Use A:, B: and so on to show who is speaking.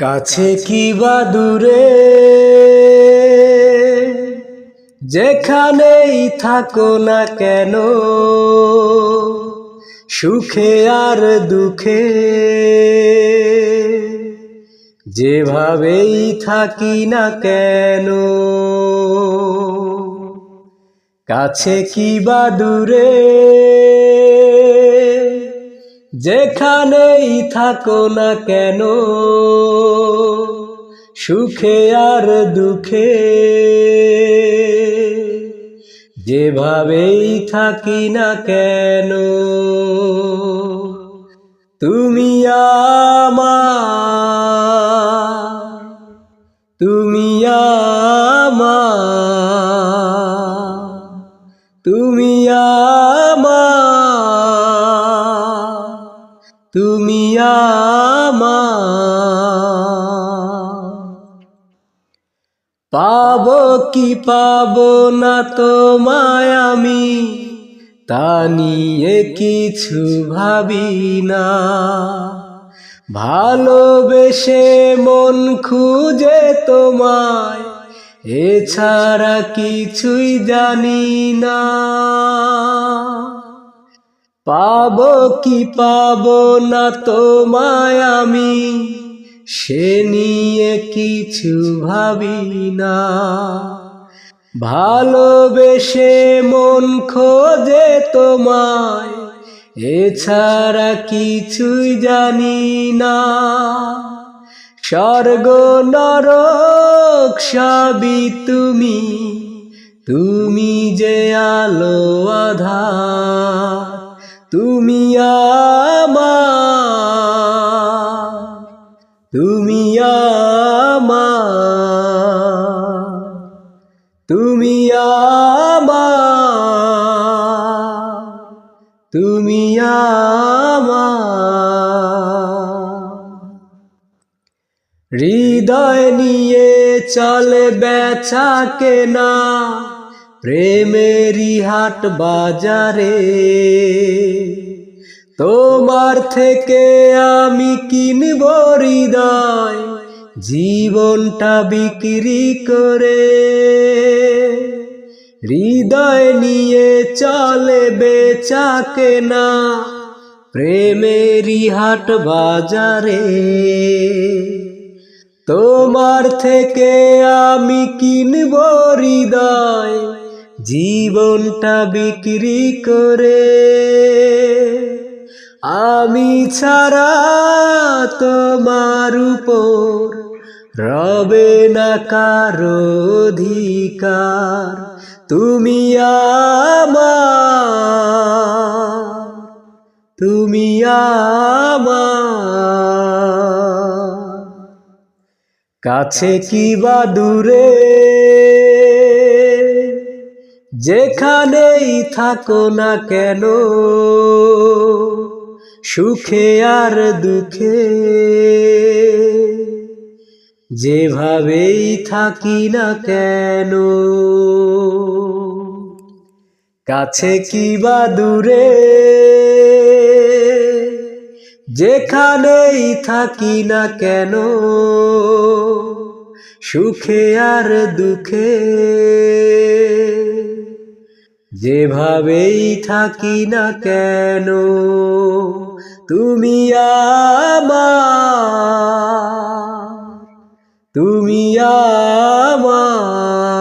A: কাছে কি বা দূরে? যেখানেই থাকো না কেন? সুখে আর দুঃখে। যেভাবেই থাকি না কেন? কাছে কি বা দূরে? যেখানেই থাকো না কেন, সুখে আর দুঃখে, যেভাবেই থাকি না কেন, তুমি আমার তুমি আমার, তুমি তুমি পাব কি পাব না তোমায় আমি, তা নিয়ে কিছু ভাবি না। ভালোবেসে মন খুঁজে তোমায়, এছাড়া কিছুই জানি না। পাব কি পাব না তোমায় আমি? সে নিয়ে কিছু ভাবি না ভালোবেসে মন খোঁজে তোমায়, এছাড়া কিছুই জানি না স্বর্গ, নরক সবই তুমি তুমি যে আলো আধার। তুমি তুমি তুমি তুমি হৃদয় নিয়ে চলে বেচা কেনা প্রেমেরই হাট বাজারে, তোমার থেকে আমি কিনব হৃদয়, জীবনটা বিক্রি করে। হৃদয় নিয়ে চলে বেচা কেনা, প্রেমেরই হাট বাজারে, তোমার থেকে আমি কিনব হৃদয় জীবনটা বিক্রি করে। আমি ছাড়া তোমার উপর রবে না কারও অধিকার। তুমি আমার, তুমি কাছে কি বা দূরে যেখানেই থাকো না কেন, সুখে আর দুঃখে, যেভাবেই থাকি না কেন, কাছে কি বা দূরে, যেখানেই থাকি না কেন, সুখে আর দুঃখে যেভাবেই থাকি না কেন তুমি আমার তুমি আমার।